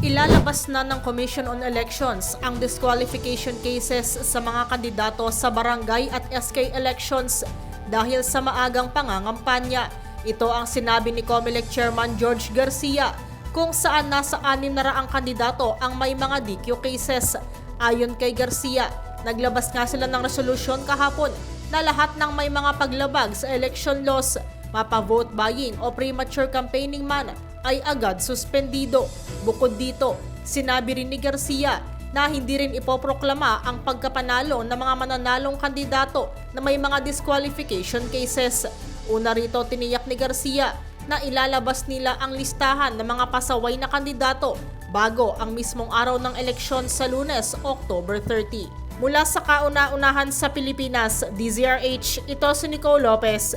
Ilalabas na ng Commission on Elections ang disqualification cases sa mga kandidato sa barangay at SK elections dahil sa maagang pangangampanya. Ito ang sinabi ni COMELEC Chairman George Garcia kung saan nasa anim na raang kandidato ang may mga DQ cases. Ayon kay Garcia, naglabas nga sila ng resolusyon kahapon na lahat ng may mga paglabag sa election laws, mapa-vote buying o premature campaigning man ay agad suspendido. Bukod dito, sinabi rin ni Garcia na hindi rin ipoproklama ang pagkapanalo ng mga mananalong kandidato na may mga disqualification cases. Una rito tiniyak ni Garcia na ilalabas nila ang listahan ng mga pasaway na kandidato bago ang mismong araw ng eleksyon sa lunes, October 30. Mula sa kauna-unahan sa Pilipinas, DZRH, ito si Nicole Lopez.